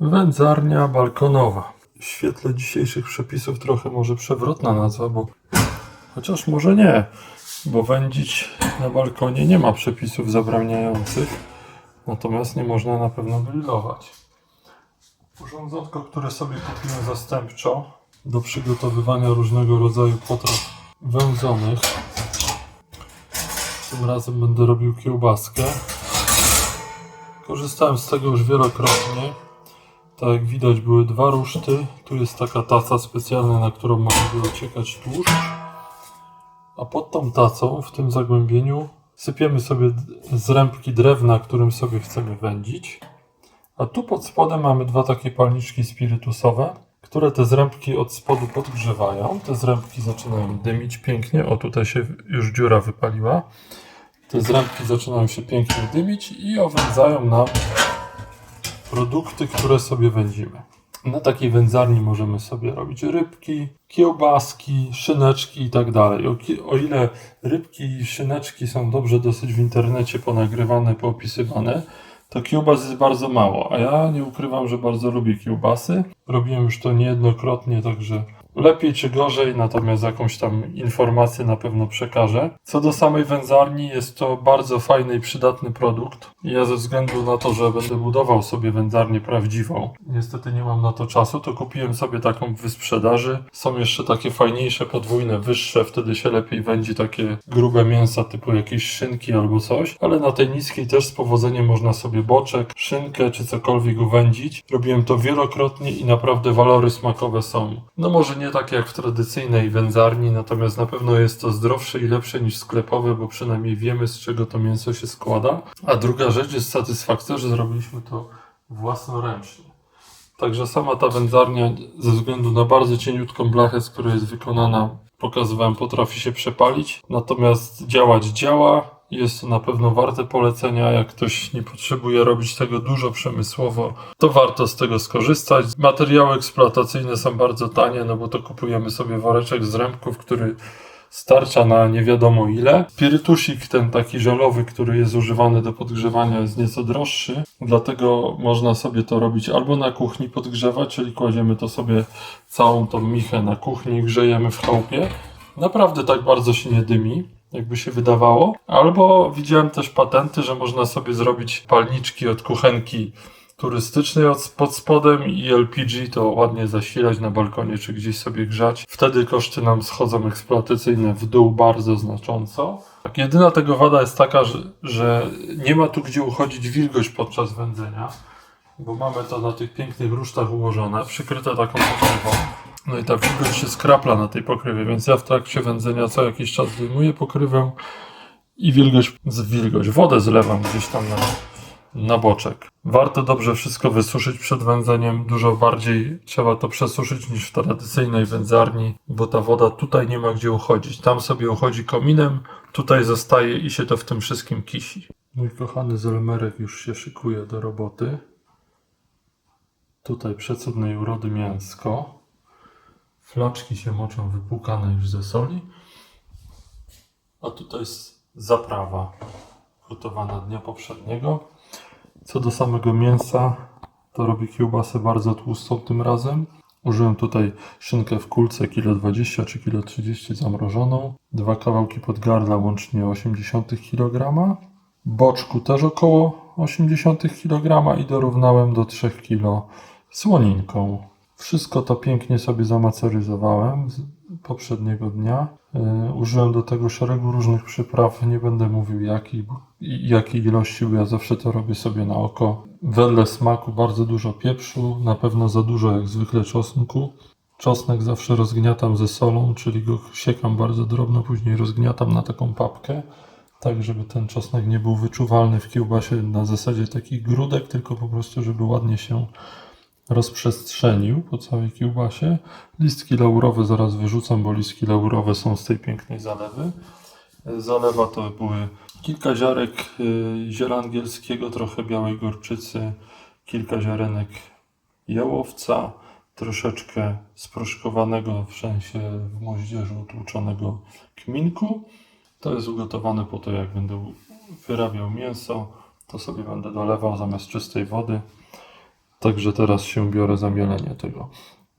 Wędzarnia balkonowa. W świetle dzisiejszych przepisów trochę może przewrotna nazwa, bo chociaż może nie, bo wędzić na balkonie nie ma przepisów zabraniających, natomiast nie można na pewno grillować. Urządzonko, które sobie kupiłem zastępczo do przygotowywania różnego rodzaju potraw wędzonych. Tym razem będę robił kiełbaskę. Korzystałem z tego już wielokrotnie. Tak jak widać były dwa ruszty. Tu jest taka taca specjalna, na którą może by ociekać tłuszcz. A pod tą tacą, w tym zagłębieniu, sypiemy sobie d- z rębki drewna, którym sobie chcemy wędzić. A tu pod spodem mamy dwa takie palniczki spirytusowe, które te zrębki od spodu podgrzewają. Te zrębki zaczynają dymić pięknie. O, tutaj się już dziura wypaliła. Te zrębki zaczynają się pięknie dymić i owędzają nam produkty, które sobie wędzimy. Na takiej wędzarni możemy sobie robić rybki, kiełbaski, szyneczki i tak dalej. O, ile rybki i szyneczki są dobrze dosyć w internecie ponagrywane, poopisywane, to kiełbas jest bardzo mało, a ja nie ukrywam, że bardzo lubię kiełbasy. Robiłem już to niejednokrotnie, także lepiej czy gorzej, natomiast jakąś tam informację na pewno przekażę. Co do samej wędzarni, jest to bardzo fajny i przydatny produkt. Ja ze względu na to, że będę budował sobie wędzarnię prawdziwą, niestety nie mam na to czasu, to kupiłem sobie taką w sprzedaży. Są jeszcze takie fajniejsze, podwójne, wyższe, wtedy się lepiej wędzi takie grube mięsa typu jakieś szynki albo coś, ale na tej niskiej też z powodzeniem można sobie boczek, szynkę czy cokolwiek uwędzić. Robiłem to wielokrotnie i naprawdę walory smakowe są. No może nie takie jak w tradycyjnej wędzarni, natomiast na pewno jest to zdrowsze i lepsze niż sklepowe, bo przynajmniej wiemy z czego to mięso się składa. A druga rzecz jest satysfakcja, że zrobiliśmy to własnoręcznie. Także sama ta wędzarnia, ze względu na bardzo cieniutką blachę, z której jest wykonana, pokazywałem, potrafi się przepalić. Natomiast działać działa. Jest to na pewno warte polecenia. Jak ktoś nie potrzebuje robić tego dużo przemysłowo, to warto z tego skorzystać. Materiały eksploatacyjne są bardzo tanie, no bo to kupujemy sobie woreczek z rębków, który starcza na nie wiadomo ile. Spirytusik, ten taki żelowy, który jest używany do podgrzewania, jest nieco droższy, dlatego można sobie to robić albo na kuchni podgrzewać, czyli kładziemy to sobie całą tą michę na kuchni grzejemy w chałupie. Naprawdę tak bardzo się nie dymi, jakby się wydawało. Albo widziałem też patenty, że można sobie zrobić palniczki od kuchenki turystycznej od, pod spodem i LPG to ładnie zasilać na balkonie czy gdzieś sobie grzać. Wtedy koszty nam schodzą eksploatacyjne w dół bardzo znacząco. Jedyna tego wada jest taka, że, że nie ma tu gdzie uchodzić wilgoć podczas wędzenia, bo mamy to na tych pięknych rusztach ułożone, przykryte taką pokrywą. No i ta wilgoć się skrapla na tej pokrywie, więc ja w trakcie wędzenia co jakiś czas wyjmuję pokrywę i wilgoć, z wilgoć, wodę zlewam gdzieś tam na, na boczek. Warto dobrze wszystko wysuszyć przed wędzeniem. Dużo bardziej trzeba to przesuszyć niż w tradycyjnej wędzarni, bo ta woda tutaj nie ma gdzie uchodzić. Tam sobie uchodzi kominem, tutaj zostaje i się to w tym wszystkim kisi. Mój kochany zelmerek już się szykuje do roboty. Tutaj przecudnej urody mięsko. Flaczki się moczą wypłukane już ze soli. A tutaj jest zaprawa gotowana dnia poprzedniego. Co do samego mięsa, to robię kiełbasę bardzo tłustą tym razem. Użyłem tutaj szynkę w kulce kilo 20 czy kilo 30 zamrożoną. Dwa kawałki podgardla łącznie 80 kg. Boczku też około 80 kg i dorównałem do 3 kg słoninką. Wszystko to pięknie sobie zamaceryzowałem z poprzedniego dnia. Yy, użyłem do tego szeregu różnych przypraw. Nie będę mówił jakiej ilości, bo ja zawsze to robię sobie na oko. Wedle smaku bardzo dużo pieprzu, na pewno za dużo jak zwykle czosnku. Czosnek zawsze rozgniatam ze solą, czyli go siekam bardzo drobno, później rozgniatam na taką papkę, tak żeby ten czosnek nie był wyczuwalny w kiełbasie na zasadzie takich grudek, tylko po prostu, żeby ładnie się rozprzestrzenił po całej kiełbasie. Listki laurowe zaraz wyrzucam, bo listki laurowe są z tej pięknej zalewy. Zalewa to były kilka ziarek y, ziela angielskiego, trochę białej gorczycy, kilka ziarenek jałowca, troszeczkę sproszkowanego w sensie w moździerzu tłuczonego kminku. To jest ugotowane po to, jak będę wyrabiał mięso, to sobie będę dolewał zamiast czystej wody. Także teraz się biorę za mielenie tego.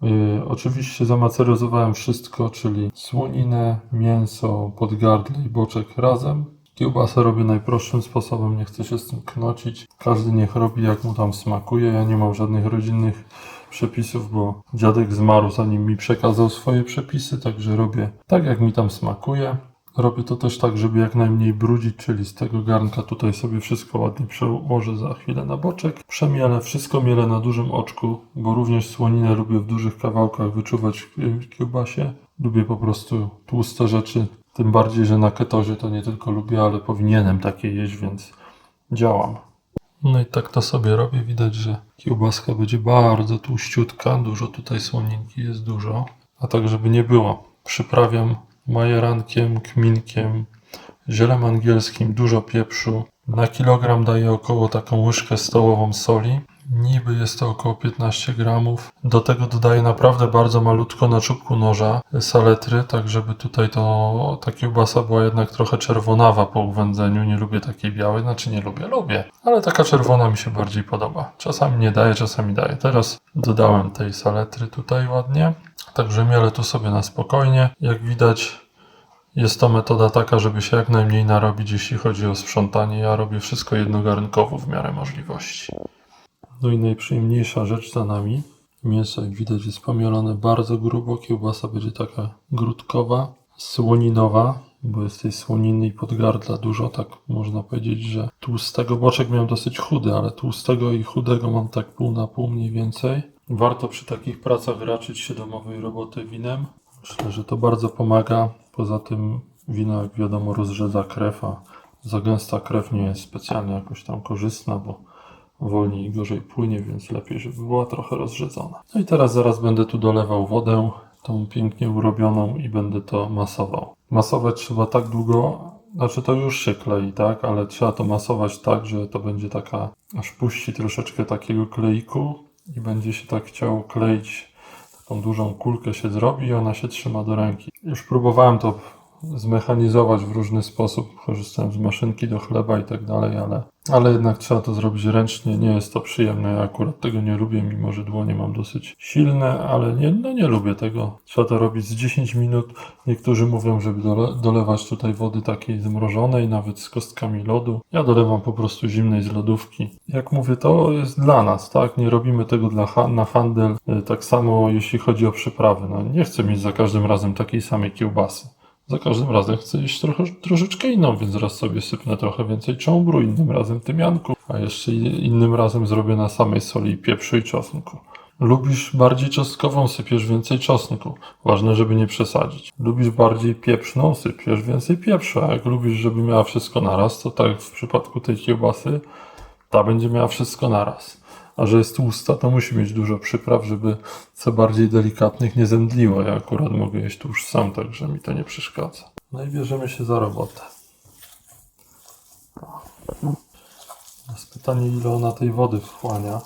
Yy, oczywiście zamaceryzowałem wszystko, czyli słoninę, mięso, podgardle i boczek razem. Kiełbasę robię najprostszym sposobem, nie chcę się z tym knocić. Każdy niech robi jak mu tam smakuje. Ja nie mam żadnych rodzinnych przepisów, bo dziadek zmarł zanim mi przekazał swoje przepisy, także robię tak jak mi tam smakuje. Robię to też tak, żeby jak najmniej brudzić, czyli z tego garnka tutaj sobie wszystko ładnie przełożę za chwilę na boczek. Przemielę, wszystko mielę na dużym oczku, bo również słoninę lubię w dużych kawałkach wyczuwać w kiełbasie. Lubię po prostu tłuste rzeczy, tym bardziej, że na ketozie to nie tylko lubię, ale powinienem takie jeść, więc działam. No i tak to sobie robię. Widać, że kiełbaska będzie bardzo tłuściutka. Dużo tutaj słoninki jest dużo. A tak, żeby nie było, przyprawiam majerankiem, kminkiem, zielem angielskim, dużo pieprzu. Na kilogram daję około taką łyżkę stołową soli. Niby jest to około 15 gramów. Do tego dodaję naprawdę bardzo malutko na czubku noża saletry, tak żeby tutaj to ta kiełbasa była jednak trochę czerwonawa po uwędzeniu. Nie lubię takiej białej, znaczy nie lubię, lubię, ale taka czerwona mi się bardziej podoba. Czasami nie daję, czasami daję. Teraz dodałem tej saletry tutaj ładnie, także mielę tu sobie na spokojnie. Jak widać jest to metoda taka, żeby się jak najmniej narobić, jeśli chodzi o sprzątanie. Ja robię wszystko jednogarnkowo w miarę możliwości. No i najprzyjemniejsza rzecz za nami. Mięso, jak widać, jest pomielone bardzo grubo. Kiełbasa będzie taka grudkowa, słoninowa, bo jest tej słoniny i podgardla dużo. Tak można powiedzieć, że tłustego boczek miałem dosyć chudy, ale tłustego i chudego mam tak pół na pół mniej więcej. Warto przy takich pracach raczyć się domowej roboty winem. Myślę, że to bardzo pomaga. Poza tym wino, jak wiadomo, rozrzedza krew, a za gęsta krew nie jest specjalnie jakoś tam korzystna, bo wolniej i gorzej płynie, więc lepiej, żeby była trochę rozrzedzona. No i teraz zaraz będę tu dolewał wodę, tą pięknie urobioną i będę to masował. Masować trzeba tak długo, znaczy to już się klei, tak, ale trzeba to masować tak, że to będzie taka, aż puści troszeczkę takiego kleiku i będzie się tak chciało kleić, taką dużą kulkę się zrobi i ona się trzyma do ręki. Już próbowałem to zmechanizować w różny sposób. Korzystałem z maszynki do chleba i tak dalej, ale, ale jednak trzeba to zrobić ręcznie. Nie jest to przyjemne. Ja akurat tego nie lubię, mimo że dłonie mam dosyć silne, ale nie, no nie lubię tego. Trzeba to robić z 10 minut. Niektórzy mówią, żeby dole, dolewać tutaj wody takiej zmrożonej, nawet z kostkami lodu. Ja dolewam po prostu zimnej z lodówki. Jak mówię, to jest dla nas, tak? Nie robimy tego dla na handel. Y, Tak samo jeśli chodzi o przyprawy. No, nie chcę mieć za każdym razem takiej samej kiełbasy. Za każdym razem chcę jeść trochę, troszeczkę inną, więc raz sobie sypnę trochę więcej cząbru, innym razem tymianku, a jeszcze innym razem zrobię na samej soli pieprzu i czosnku. Lubisz bardziej czosnkową, sypiesz więcej czosnku. Ważne, żeby nie przesadzić. Lubisz bardziej pieprzną, sypiesz więcej pieprzu. A jak lubisz, żeby miała wszystko naraz, to tak w przypadku tej kiełbasy, ta będzie miała wszystko naraz. A że jest tłusta, to musi mieć dużo przypraw, żeby co bardziej delikatnych nie zemdliło. Ja akurat mogę jeść tłuszcz sam, także mi to nie przeszkadza. No i bierzemy się za robotę. Jest pytanie, ile ona tej wody wchłania.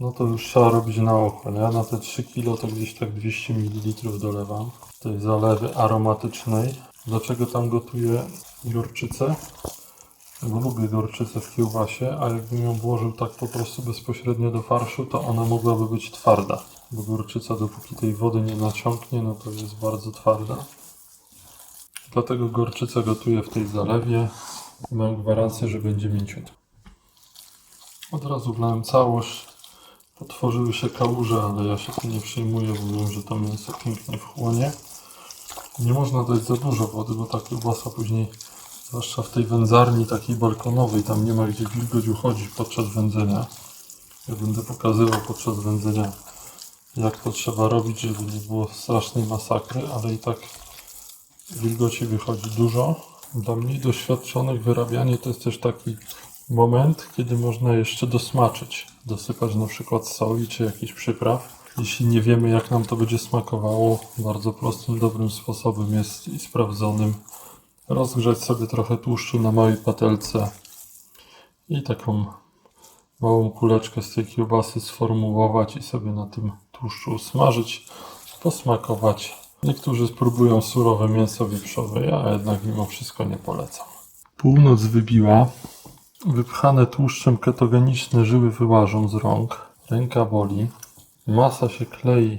No to już trzeba robić na oko. nie? Na te 3 kg to gdzieś tak 200 ml dolewam tej zalewy aromatycznej. Dlaczego tam gotuję gorczycę? Bo lubię gorczycę w kiełbasie, a jakbym ją włożył tak po prostu bezpośrednio do farszu, to ona mogłaby być twarda. Bo gorczyca dopóki tej wody nie naciągnie, no to jest bardzo twarda. Dlatego gorczycę gotuję w tej zalewie i mam gwarancję, że będzie mięciutka. Od razu wlałem całość. Potworzyły się kałuże, ale ja się tym nie przejmuję, bo wiem, że to mięso pięknie wchłonie. Nie można dać za dużo wody, bo ta kiełbasa później, zwłaszcza w tej wędzarni takiej balkonowej, tam nie ma gdzie wilgoć uchodzić podczas wędzenia. Ja będę pokazywał podczas wędzenia, jak to trzeba robić, żeby nie było strasznej masakry, ale i tak wilgoci wychodzi dużo. Dla mniej doświadczonych wyrabianie to jest też taki moment, kiedy można jeszcze dosmaczyć. Dosypać na przykład soli czy jakichś przypraw. Jeśli nie wiemy, jak nam to będzie smakowało, bardzo prostym, dobrym sposobem jest i sprawdzonym rozgrzać sobie trochę tłuszczu na małej patelce i taką małą kuleczkę z tej kiełbasy sformułować i sobie na tym tłuszczu usmażyć, posmakować. Niektórzy spróbują surowe mięso wieprzowe, ja jednak mimo wszystko nie polecam. Północ wybiła, wypchane tłuszczem ketogeniczne żyły wyłażą z rąk. Ręka boli. Masa się klei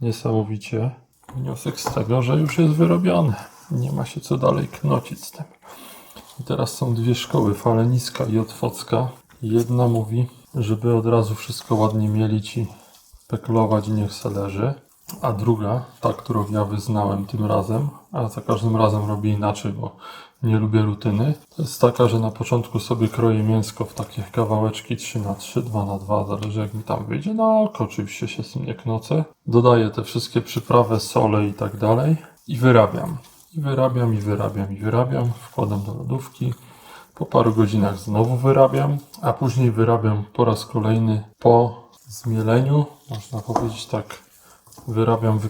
niesamowicie. Wniosek z tego, że już jest wyrobione. Nie ma się co dalej knocić z tym. I teraz są dwie szkoły, faleniska i otwocka. Jedna mówi, żeby od razu wszystko ładnie mielić i peklować niech se leży. A druga, ta, którą ja wyznałem tym razem, a za każdym razem robię inaczej, bo nie lubię rutyny, to jest taka, że na początku sobie kroję mięsko w takie kawałeczki 3 na 3 2 na 2 zależy jak mi tam wyjdzie. No, oczywiście się z tym nie knocę. Dodaję te wszystkie przyprawy, sole i tak dalej i wyrabiam. I wyrabiam, i wyrabiam, i wyrabiam. Wkładam do lodówki. Po paru godzinach znowu wyrabiam, a później wyrabiam po raz kolejny po zmieleniu. Można powiedzieć tak, wyrabiam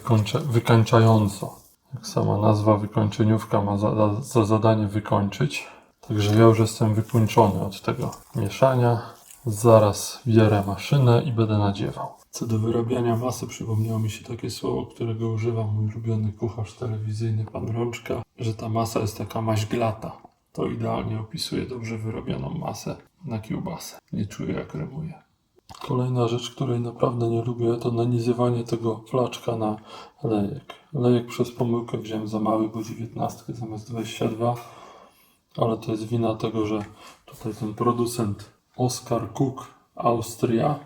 wykańczająco. Jak sama nazwa wykończeniówka ma za, za zadanie wykończyć. Także ja już jestem wykończony od tego mieszania. Zaraz bierę maszynę i będę nadziewał. Co do wyrabiania masy, przypomniało mi się takie słowo, którego używa mój ulubiony kucharz telewizyjny, pan Rączka, że ta masa jest taka maźglata. To idealnie opisuje dobrze wyrobioną masę na kiełbasę. Nie czuję jak rymuje. Kolejna rzecz, której naprawdę nie lubię, to nanizywanie tego flaczka na lejek. Lejek przez pomyłkę wziąłem za mały, bo 19 zamiast 22, ale to jest wina tego, że tutaj ten producent Oscar Cook Austria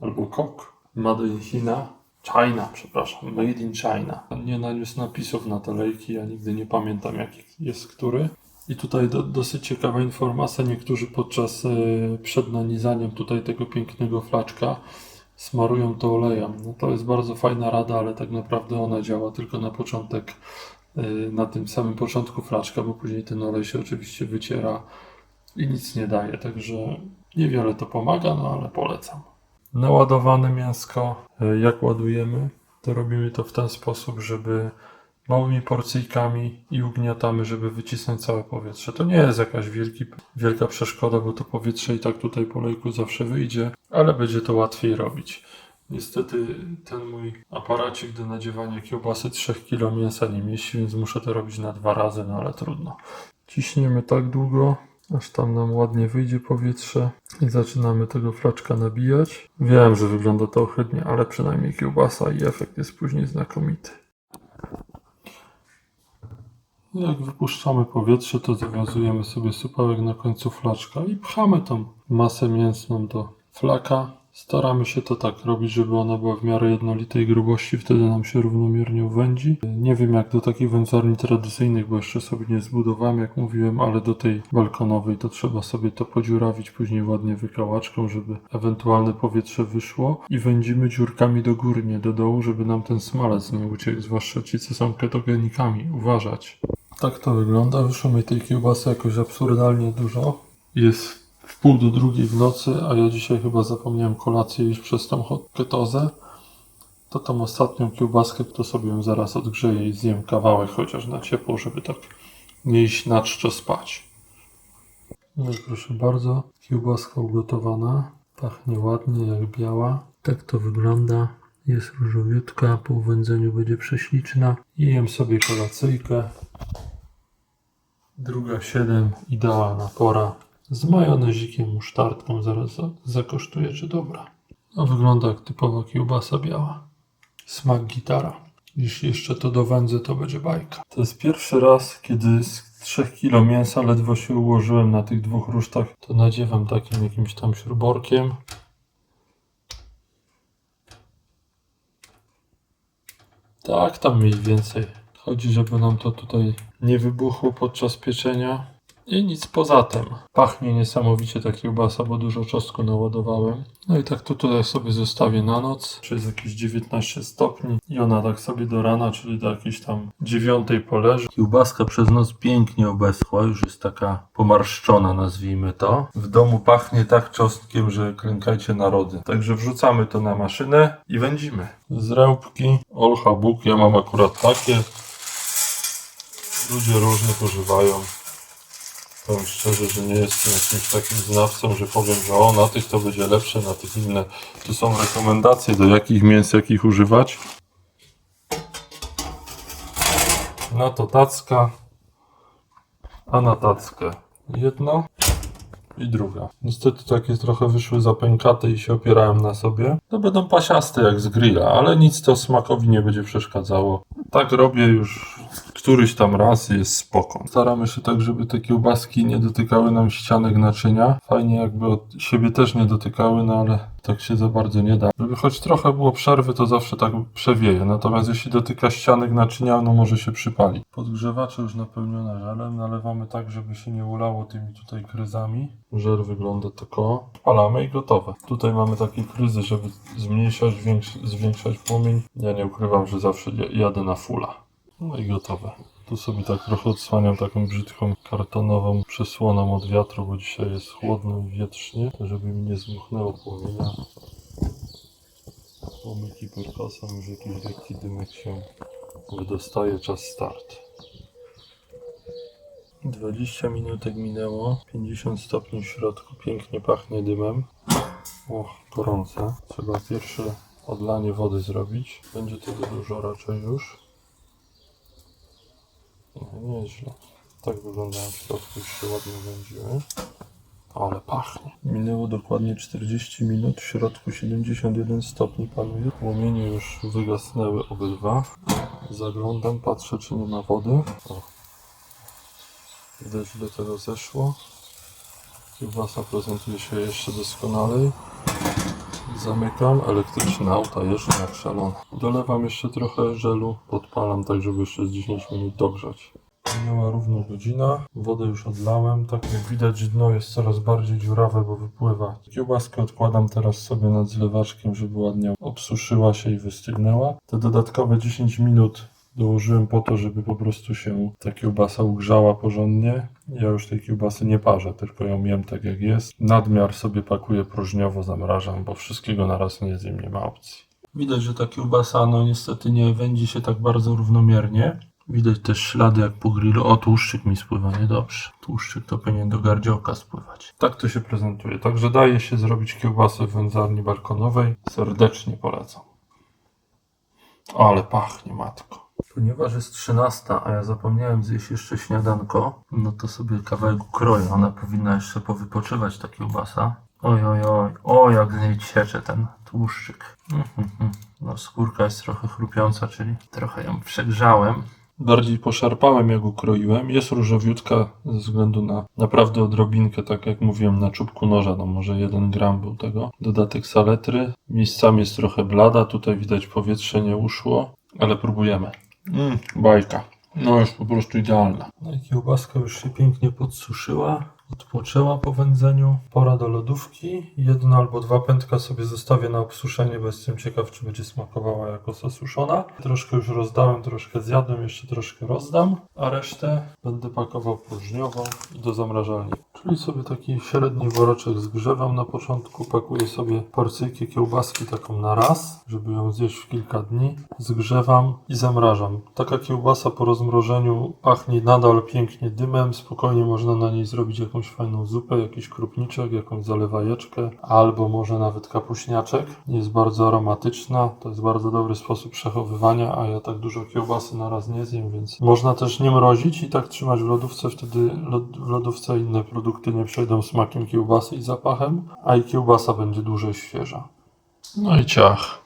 albo Kok Made in China China, przepraszam, Made in China. Nie naniósł napisów na te lejki, ja nigdy nie pamiętam jaki jest który. I tutaj do, dosyć ciekawa informacja. Niektórzy podczas e, przed nanizaniem tutaj tego pięknego flaczka smarują to olejem. No to jest bardzo fajna rada, ale tak naprawdę ona działa tylko na początek, e, na tym samym początku flaczka, bo później ten olej się oczywiście wyciera i nic nie daje. Także niewiele to pomaga, no ale polecam. Naładowane mięsko, e, jak ładujemy, to robimy to w ten sposób, żeby małymi porcyjkami i ugniatamy, żeby wycisnąć całe powietrze. To nie jest jakaś wielki, wielka przeszkoda, bo to powietrze i tak tutaj po lejku zawsze wyjdzie, ale będzie to łatwiej robić. Niestety ten mój aparacik do nadziewania kiełbasy 3 kg mięsa nie mieści, więc muszę to robić na dwa razy, no ale trudno. Ciśniemy tak długo, aż tam nam ładnie wyjdzie powietrze i zaczynamy tego flaczka nabijać. Wiem, że wygląda to ohydnie, ale przynajmniej kiełbasa i efekt jest później znakomity. Jak wypuszczamy powietrze, to zawiązujemy sobie supełek na końcu flaczka i pchamy tą masę mięsną do flaka. Staramy się to tak robić, żeby ona była w miarę jednolitej grubości, wtedy nam się równomiernie uwędzi. Nie wiem jak do takich wędzarni tradycyjnych, bo jeszcze sobie nie zbudowałem, jak mówiłem, ale do tej balkonowej to trzeba sobie to podziurawić, później ładnie wykałaczką, żeby ewentualne powietrze wyszło i wędzimy dziurkami do góry, nie do dołu, żeby nam ten smalec nie uciekł, zwłaszcza ci, co są ketogenikami. Uważać. Tak to wygląda. Wyszło mi tej kiełbasy jakoś absurdalnie dużo. Jest w pół do drugiej w nocy, a ja dzisiaj chyba zapomniałem kolację iść przez tą ketozę. To tą ostatnią kiełbaskę, to sobie ją zaraz odgrzeję i zjem kawałek chociaż na ciepło, żeby tak nie iść na czczo spać. No i proszę bardzo, kiełbaska ugotowana. Pachnie ładnie, jak biała. Tak to wygląda. Jest różowiutka, po uwędzeniu będzie prześliczna. I jem sobie kolacyjkę. Druga 7, idealna pora. Z majonezikiem, musztardką, zaraz za- zakosztuję, czy dobra. No wygląda jak typowa kiełbasa biała. Smak gitara. Jeśli jeszcze to dowędzę, to będzie bajka. To jest pierwszy raz, kiedy z 3 kg mięsa ledwo się ułożyłem na tych dwóch rusztach. To nadziewam takim jakimś tam śruborkiem. Tak, tam mniej więcej. Chodzi, żeby nam to tutaj nie wybuchło podczas pieczenia. I nic poza tym. Pachnie niesamowicie ta kiełbasa, bo dużo czosnku naładowałem. No i tak to tutaj sobie zostawię na noc. Czy jest jakieś 19 stopni. I ona tak sobie do rana, czyli do jakiejś tam dziewiątej poleży. Kiełbaska przez noc pięknie obeschła, już jest taka pomarszczona, nazwijmy to. W domu pachnie tak czosnkiem, że klękajcie narody. Także wrzucamy to na maszynę i wędzimy. Zrębki, olcha bóg, ja mam akurat takie. Ludzie różnych używają. Powiem szczerze, że nie jestem jakimś takim znawcą, że powiem, że o, na tych to będzie lepsze, na tych inne. Tu są rekomendacje, do jakich mięs, jakich używać. Na to tacka, a na tackę jedno i druga. Niestety takie trochę wyszły zapękate i się opierałem na sobie. To będą pasiaste jak z grilla, ale nic to smakowi nie będzie przeszkadzało. Tak robię już któryś tam raz i jest spoko. Staramy się tak, żeby te kiełbaski nie dotykały nam ścianek naczynia. Fajnie jakby od siebie też nie dotykały, no ale tak się za bardzo nie da. Choć trochę było przerwy, to zawsze tak przewieje. Natomiast jeśli dotyka ścianek naczynia, no może się przypalić. Podgrzewacze już napełnione żelem. Nalewamy tak, żeby się nie ulało tymi tutaj kryzami. Żel wygląda tako. Palamy i gotowe. Tutaj mamy takie kryzy, żeby zmniejszać, zwiększać płomień. Ja nie ukrywam, że zawsze ja- jadę na fulla. No i gotowe. Tu sobie tak trochę odsłaniam taką brzydką kartonową przysłoną od wiatru, bo dzisiaj jest chłodno i wietrznie, żeby mi nie zmuchnęło płomienia. Pomyki perkosem, już jakiś lekki dymek się wydostaje, czas start. 20 minutek minęło, 50 stopni w środku, pięknie pachnie dymem. O, gorące. Trzeba pierwsze odlanie wody zrobić. Będzie tego dużo raczej już. Nieźle. Tak wyglądają w środku, już się ładnie wędziły. Ale pachnie. Minęło dokładnie 40 minut, w środku 71 stopni panuje. Płomienie już wygasnęły obydwa. Zaglądam, patrzę czy nie ma wody. O. Widać ile tego zeszło. Kiełbasa prezentuje się jeszcze doskonalej. Zamykam, elektryczne auta jeżdżą jak szalone. Dolewam jeszcze trochę żelu, podpalam tak, żeby jeszcze z 10 minut dogrzać. Minęła równo godzina, wodę już odlałem, tak jak widać dno jest coraz bardziej dziurawe, bo wypływa. Kiełbaskę odkładam teraz sobie nad zlewaczkiem, żeby ładnie obsuszyła się i wystygnęła. Te dodatkowe 10 minut dołożyłem po to, żeby po prostu się ta kiełbasa ugrzała porządnie. Ja już tej kiełbasy nie parzę, tylko ją jem tak jak jest. Nadmiar sobie pakuję próżniowo, zamrażam, bo wszystkiego na raz nie zjem, nie ma opcji. Widać, że ta kiełbasa no niestety nie wędzi się tak bardzo równomiernie. Widać też ślady jak po grillu. O, tłuszczyk mi spływa niedobrze. Tłuszczyk to powinien do gardziołka spływać. Tak to się prezentuje. Także daje się zrobić kiełbasę w wędzarni balkonowej. Serdecznie polecam. O, ale pachnie, matko. Ponieważ jest 13, a ja zapomniałem zjeść jeszcze śniadanko, no to sobie kawałek kroję. Ona powinna jeszcze powypoczywać, ta kiełbasa. Oj, oj, oj, o jak z niej ciecze ten tłuszczyk. Mhm, mhm. No skórka jest trochę chrupiąca, czyli trochę ją przegrzałem. Bardziej poszarpałem, jak ukroiłem. Jest różowiutka ze względu na naprawdę odrobinkę, tak jak mówiłem, na czubku noża, no może 1 gram był tego. Dodatek saletry. Miejscami jest trochę blada, tutaj widać powietrze nie uszło, ale próbujemy. Mmm, bajka. No jest po prostu idealna. No i kiełbaska już się pięknie podsuszyła. Odpoczęła po wędzeniu. Pora do lodówki. Jedno albo dwa pętka sobie zostawię na obsuszenie, bo jestem ciekaw, czy będzie smakowała jako zasuszona. Troszkę już rozdałem, troszkę zjadłem, jeszcze troszkę rozdam, a resztę będę pakował próżniowo do zamrażalni. Czyli sobie taki średni woreczek zgrzewam na początku, pakuję sobie porcyjkę kiełbaski taką na raz, żeby ją zjeść w kilka dni. Zgrzewam i zamrażam. Taka kiełbasa po rozmrożeniu pachnie nadal pięknie dymem, spokojnie można na niej zrobić jakąś fajną zupę, jakiś krupniczek, jakąś zalewajeczkę, albo może nawet kapuśniaczek. Jest bardzo aromatyczna, to jest bardzo dobry sposób przechowywania, a ja tak dużo kiełbasy na raz nie zjem, więc można też nie mrozić i tak trzymać w lodówce, wtedy w lodówce inne produkty nie przejdą smakiem kiełbasy i zapachem, a i kiełbasa będzie dłużej świeża. No i ciach.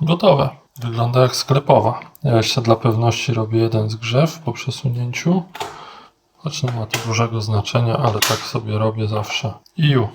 Gotowe. Wygląda jak sklepowa. Ja jeszcze dla pewności robię jeden zgrzew po przesunięciu. Choć nie ma to dużego znaczenia, ale tak sobie robię zawsze. I ju.